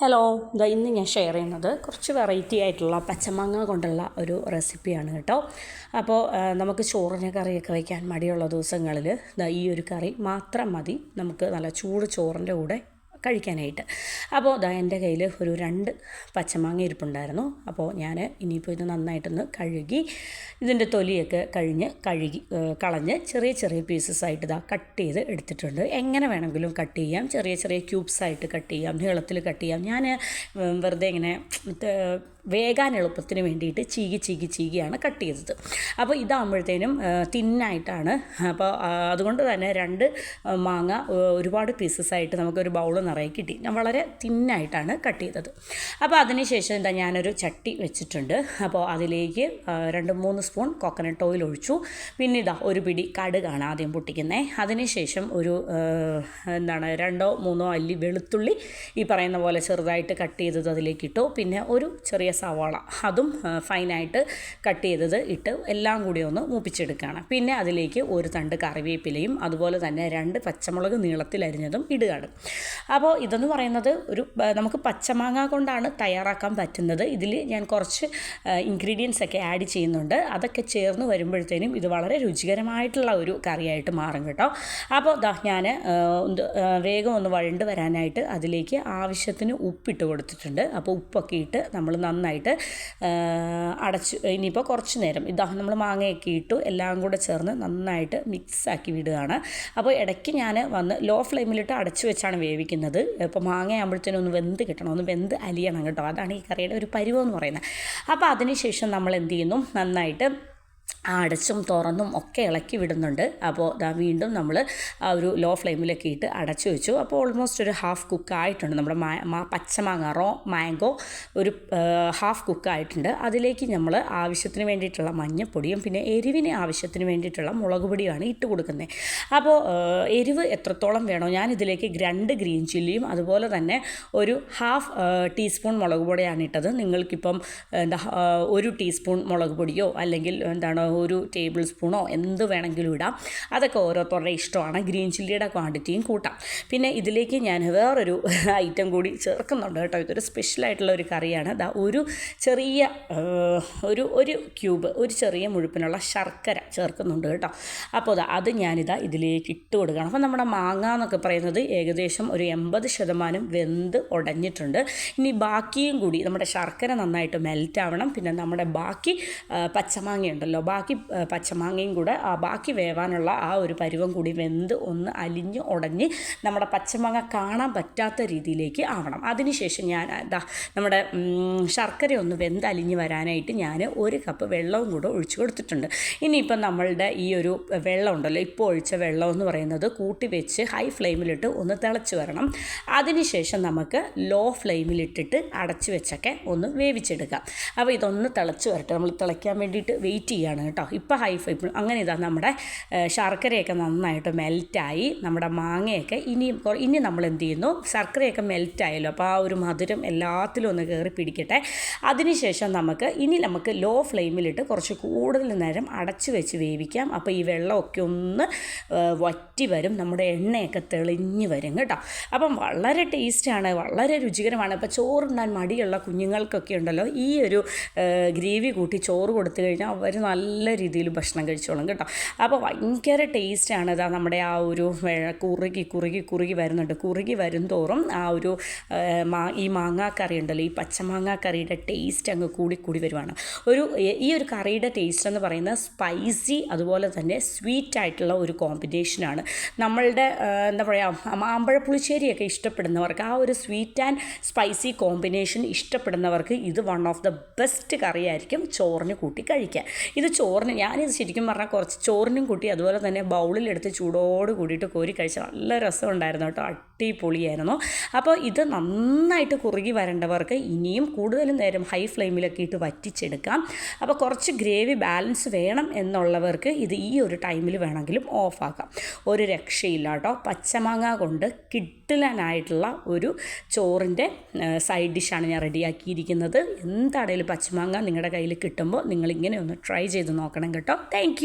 Hello ഇതാ ഇന്ന് ഞാൻ ഷെയർ ചെയ്യുന്നത് കുറച്ച് വെറൈറ്റി ആയിട്ടുള്ള പച്ചമാങ്ങ കൊണ്ടുള്ള ഒരു റെസിപ്പിയാണ് കേട്ടോ. അപ്പോൾ നമുക്ക് ചോറിന് കറിയൊക്കെ വയ്ക്കാൻ മടിയുള്ള ദിവസങ്ങളിൽ ഇതാ ഈ ഒരു കറി മാത്രം മതി. നമുക്ക് നല്ല ചൂട് ചോറിന്റെ കൂടെ കഴിക്കാനായിട്ട്. അപ്പോൾ ദാ എന്റെ കയ്യിൽ ഒരു രണ്ട് പച്ചമാങ്ങ ഇരിപ്പുണ്ടായിരുന്നു. അപ്പോൾ ഞാൻ ഇനിയിപ്പോൾ ഇത് നന്നായിട്ടൊന്ന് കഴുകി ഇതിന്റെ തൊലിയൊക്കെ കഴിഞ്ഞ് കഴുകി കളഞ്ഞ് ചെറിയ ചെറിയ പീസസ് ആയിട്ട് ഇതാ കട്ട് ചെയ്ത് എടുത്തിട്ടുണ്ട്. എങ്ങനെ വേണമെങ്കിലും കട്ട് ചെയ്യാം. ചെറിയ ചെറിയ ക്യൂബ്സ് ആയിട്ട് കട്ട് ചെയ്യാം. നീളത്തിൽ കട്ട് ചെയ്യാം. ഞാൻ വെറുതെ ഇങ്ങനെ വേകാൻ എളുപ്പത്തിന് വേണ്ടിയിട്ട് ചീകി ചീകി ചീകിയാണ് കട്ട് ചെയ്തത്. അപ്പോൾ ഇതാകുമ്പോഴത്തേനും തിന്നായിട്ടാണ്. അപ്പോൾ അതുകൊണ്ട് തന്നെ രണ്ട് മാങ്ങ ഒരുപാട് പീസസ് ആയിട്ട് നമുക്കൊരു ബൗൾ നിറയെ കിട്ടി. ഞാൻ വളരെ തിന്നായിട്ടാണ് കട്ട് ചെയ്തത്. അപ്പോൾ അതിനുശേഷം എന്താ ഞാനൊരു ചട്ടി വെച്ചിട്ടുണ്ട്. അപ്പോൾ അതിലേക്ക് രണ്ട് മൂന്ന് സ്പൂൺ കോക്കനട്ട് ഓയിൽ ഒഴിച്ചു. പിന്നെ ഇതാ ഒരു പിടി കടുകാണ് ആദ്യം പൊട്ടിക്കുന്നത് അതിനുശേഷം ഒരു എന്താണ് രണ്ടോ മൂന്നോ അല്ലി വെളുത്തുള്ളി ഈ പറയുന്ന പോലെ ചെറുതായിട്ട് കട്ട് ചെയ്തത് അതിലേക്ക് ഇട്ടു. പിന്നെ ഒരു ചെറിയ സവാള അതും ഫൈനായിട്ട് കട്ട് ചെയ്തത് ഇട്ട് എല്ലാം കൂടി ഒന്ന് മൂപ്പിച്ചെടുക്കുകയാണ്. പിന്നെ അതിലേക്ക് ഒരു തണ്ട് കറിവേപ്പിലയും അതുപോലെ തന്നെ രണ്ട് പച്ചമുളക് നീളത്തിൽ അരിഞ്ഞതും ഇടുകയാണ്. അപ്പോൾ ഇതെന്ന് പറയുന്നത് ഒരു നമുക്ക് പച്ചമാങ്ങ കൊണ്ടാണ് തയ്യാറാക്കാൻ പറ്റുന്നത്. ഇതിൽ ഞാൻ കുറച്ച് ഇൻഗ്രീഡിയൻസ് ഒക്കെ ആഡ് ചെയ്യുന്നുണ്ട്. അതൊക്കെ ചേർന്ന് വരുമ്പോഴത്തേനും ഇത് വളരെ രുചികരമായിട്ടുള്ള ഒരു കറിയായിട്ട് മാറും കേട്ടോ. അപ്പോൾ ദാ ഞാൻ വേഗം ഒന്ന് വഴണ്ട് വരാനായിട്ട് അതിലേക്ക് ആവശ്യത്തിന് ഉപ്പിട്ട് കൊടുത്തിട്ടുണ്ട്. അപ്പോൾ ഉപ്പൊക്കെ ഇട്ട് നമ്മൾ നന്നായിട്ട് അടച്ച് ഇനിയിപ്പോൾ കുറച്ച് നേരം. ഇതാ നമ്മൾ മാങ്ങയൊക്കെ ഇട്ടു എല്ലാം കൂടെ ചേർന്ന് നന്നായിട്ട് മിക്സ് ആക്കി വിടുകയാണ്. അപ്പോൾ ഇടയ്ക്ക് ഞാൻ വന്ന് ലോ ഫ്ലെയിമിലിട്ട് അടച്ചു വെച്ചാണ് വേവിക്കുന്നത്. ഇപ്പോൾ മാങ്ങയാകുമ്പോഴത്തേനും ഒന്ന് വെന്ത് കിട്ടണം. ഒന്ന് വെന്ത് അലിയണം കേട്ടോ. അതാണ് ഈ കറിയുടെ ഒരു പരിവം എന്ന് പറയുന്നത്. അപ്പോൾ അതിനുശേഷം നമ്മൾ എന്ത് ചെയ്യുന്നു? നന്നായിട്ട് അടച്ചും തുറന്നും ഒക്കെ ഇളക്കി വിടുന്നുണ്ട്. അപ്പോൾ ഇതാ വീണ്ടും നമ്മൾ ആ ഒരു ലോ ഫ്ലെയിമിലൊക്കെ ഇട്ട് അടച്ചു വെച്ചു. അപ്പോൾ ഓൾമോസ്റ്റ് ഒരു ഹാഫ് കുക്ക് ആയിട്ടുണ്ട്. നമ്മുടെ മാ പച്ചമാങ്ങ റോ മാംഗോ ഒരു ഹാഫ് കുക്ക് ആയിട്ടുണ്ട്. അതിലേക്ക് നമ്മൾ ആവശ്യത്തിന് വേണ്ടിയിട്ടുള്ള മഞ്ഞപ്പൊടിയും പിന്നെ എരിവിന് ആവശ്യത്തിന് വേണ്ടിയിട്ടുള്ള മുളക് പൊടിയാണ് ഇട്ട് കൊടുക്കുന്നത് അപ്പോൾ എരിവ് എത്രത്തോളം വേണോ ഞാൻ ഇതിലേക്ക് രണ്ട് ഗ്രീൻ ചില്ലിയും അതുപോലെ തന്നെ ഒരു ഹാഫ് ടീസ്പൂൺ മുളക് പൊടിയാണ് ഇട്ടത്. നിങ്ങൾക്കിപ്പം എന്താ ഒരു ടീസ്പൂൺ മുളക് പൊടിയോ അല്ലെങ്കിൽ എന്താണ് ഒരു ടേബിൾ സ്പൂണോ എന്ത് വേണമെങ്കിലും ഇടാം. അതൊക്കെ ഓരോരുത്തരുടെ ഇഷ്ടമാണ്. ഗ്രീൻ ചില്ലിയുടെ ക്വാണ്ടിറ്റിയും കൂട്ടാം. പിന്നെ ഇതിലേക്ക് ഞാൻ വേറൊരു ഐറ്റം കൂടി ചേർക്കുന്നുണ്ട് കേട്ടോ. ഇതൊരു സ്പെഷ്യലായിട്ടുള്ള ഒരു കറിയാണ്. അതാ ഒരു ചെറിയ ഒരു ഒരു ക്യൂബ് ഒരു ചെറിയ മുഴുപ്പിനുള്ള ശർക്കര ചേർക്കുന്നുണ്ട് കേട്ടോ. അപ്പോൾ അതാ ഞാനിതാ ഇതിലേക്ക് ഇട്ട് കൊടുക്കണം. അപ്പോൾ നമ്മുടെ മാങ്ങ എന്നൊക്കെ പറയുന്നത് ഏകദേശം ഒരു എൺപത് ശതമാനം വെന്ത് ഉടഞ്ഞിട്ടുണ്ട് ഇനി ബാക്കിയും കൂടി നമ്മുടെ ശർക്കര നന്നായിട്ട് മെൽറ്റ് ആവണം. പിന്നെ നമ്മുടെ ബാക്കി പച്ചമാങ്ങ ഉണ്ടല്ലോ ബാക്കി പച്ചമാങ്ങയും കൂടെ ആ ബാക്കി വേവാനുള്ള ആ ഒരു പരുവം കൂടി വെന്ത് ഒന്ന് അലിഞ്ഞ് ഉടഞ്ഞ് നമ്മുടെ പച്ചമാങ്ങ കാണാൻ പറ്റാത്ത രീതിയിലേക്ക് ആവണം. അതിനുശേഷം ഞാൻ എന്താ നമ്മുടെ ശർക്കര ഒന്ന് വെന്ത് അലിഞ്ഞ് വരാനായിട്ട് ഞാൻ ഒരു കപ്പ് വെള്ളവും കൂടെ ഒഴിച്ചു കൊടുത്തിട്ടുണ്ട്. ഇനിയിപ്പം നമ്മളുടെ ഈ ഒരു വെള്ളം ഉണ്ടല്ലോ ഇപ്പോൾ ഒഴിച്ച വെള്ളം എന്ന് പറയുന്നത് കൂട്ടി വെച്ച് ഹൈ ഫ്ലെയിമിലിട്ട് ഒന്ന് തിളച്ച് വരണം. അതിനുശേഷം നമുക്ക് ലോ ഫ്ലെയിമിലിട്ടിട്ട് അടച്ച് വെച്ചൊക്കെ ഒന്ന് വേവിച്ചെടുക്കാം. അപ്പോൾ ഇതൊന്ന് തിളച്ച് വരട്ടെ. നമ്മൾ തിളയ്ക്കാൻ വേണ്ടിയിട്ട് വെയിറ്റ് ചെയ്യുകയാണ് കേട്ടോ ഇപ്പോൾ ഹൈ ഫൈ അങ്ങനെ ഇതാ നമ്മുടെ ശർക്കരയൊക്കെ നന്നായിട്ട് മെൽറ്റായി നമ്മുടെ മാങ്ങയൊക്കെ ഇനിയും ഇനി നമ്മൾ എന്ത് ചെയ്യുന്നു? ശർക്കരയൊക്കെ മെൽറ്റായല്ലോ. അപ്പോൾ ആ ഒരു മധുരം എല്ലാത്തിലും ഒന്ന് കയറി പിടിക്കട്ടെ. അതിനുശേഷം നമുക്ക് ഇനി നമുക്ക് ലോ ഫ്ലെയിമിലിട്ട് കുറച്ച് കൂടുതൽ നേരം അടച്ചു വെച്ച് വേവിക്കാം. അപ്പോൾ ഈ വെള്ളമൊക്കെ ഒന്ന് വറ്റി വരും. നമ്മുടെ എണ്ണയൊക്കെ തെളിഞ്ഞ് വരും കേട്ടോ. അപ്പം വളരെ ടേസ്റ്റാണ് വളരെ രുചികരമാണ്. ഇപ്പോൾ ചോറുണ്ടാൻ മടിയുള്ള കുഞ്ഞുങ്ങൾക്കൊക്കെ ഉണ്ടല്ലോ ഈ ഒരു ഗ്രേവി കൂട്ടി ചോറ് കൊടുത്തു കഴിഞ്ഞാൽ അവർ നല്ല രീതിയിൽ ഭക്ഷണം കഴിച്ചോളും കേട്ടോ. അപ്പോൾ ഭയങ്കര ടേസ്റ്റാണ് ഇതാ നമ്മുടെ ആ ഒരു കുറുകി കുറുകി കുറുകി വരുന്നുണ്ട്. കുറുകി വരും തോറും ആ ഒരു ഈ മാങ്ങാക്കറി ഉണ്ടല്ലോ ഈ പച്ചമാങ്ങാക്കറിയുടെ ടേസ്റ്റ് അങ്ങ് കൂടി കൂടി വരുവാണ്. ഒരു ഈ ഒരു കറിയുടെ ടേസ്റ്റ് എന്ന് പറയുന്നത് സ്പൈസി അതുപോലെ തന്നെ സ്വീറ്റ് ആയിട്ടുള്ള ഒരു കോമ്പിനേഷനാണ് നമ്മളുടെ എന്താ പറയുക മാമ്പഴ പുളിശ്ശേരിയൊക്കെ ഇഷ്ടപ്പെടുന്നവർക്ക് ആ ഒരു സ്വീറ്റ് ആൻഡ് സ്പൈസി കോമ്പിനേഷൻ ഇഷ്ടപ്പെടുന്നവർക്ക് ഇത് വൺ ഓഫ് ദ ബെസ്റ്റ് കറിയായിരിക്കും ചോറിന് കൂട്ടി കഴിക്കാൻ. ഇത് ചോറിന് ഞാനിത് ശരിക്കും പറഞ്ഞാൽ കുറച്ച് ചോറിനും കൂട്ടി അതുപോലെ തന്നെ ബൗളിലെടുത്ത് ചൂടോട് കൂടിയിട്ട് കോരി കഴിച്ച നല്ല രസം രസമുണ്ടായിരുന്നു കേട്ടോ. അടിപൊളിയായിരുന്നു. അപ്പോൾ ഇത് നന്നായിട്ട് കുറുകി വരേണ്ടവർക്ക് ഇനിയും കൂടുതൽ നേരം ഹൈ ഫ്ലെയിമിലൊക്കെ ഇട്ട് വറ്റിച്ചെടുക്കാം. അപ്പോൾ കുറച്ച് ഗ്രേവി ബാലൻസ് വേണം എന്നുള്ളവർക്ക് ഇത് ഈ ഒരു ടൈമിൽ വേണമെങ്കിലും ഓഫാക്കാം ഒരു രക്ഷയില്ല കേട്ടോ. പച്ചമാങ്ങ കൊണ്ട് കിട്ടിലനായിട്ടുള്ള ഒരു ചോറിന്റെ സൈഡ് ഡിഷാണ് ഞാൻ റെഡിയാക്കിയിരിക്കുന്നത്. എന്താണേലും പച്ചമാങ്ങ നിങ്ങളുടെ കയ്യിൽ കിട്ടുമ്പോൾ നിങ്ങളിങ്ങനെ ഒന്ന് ട്രൈ ചെയ്ത് നോക്കണം കേട്ടോ. താങ്ക്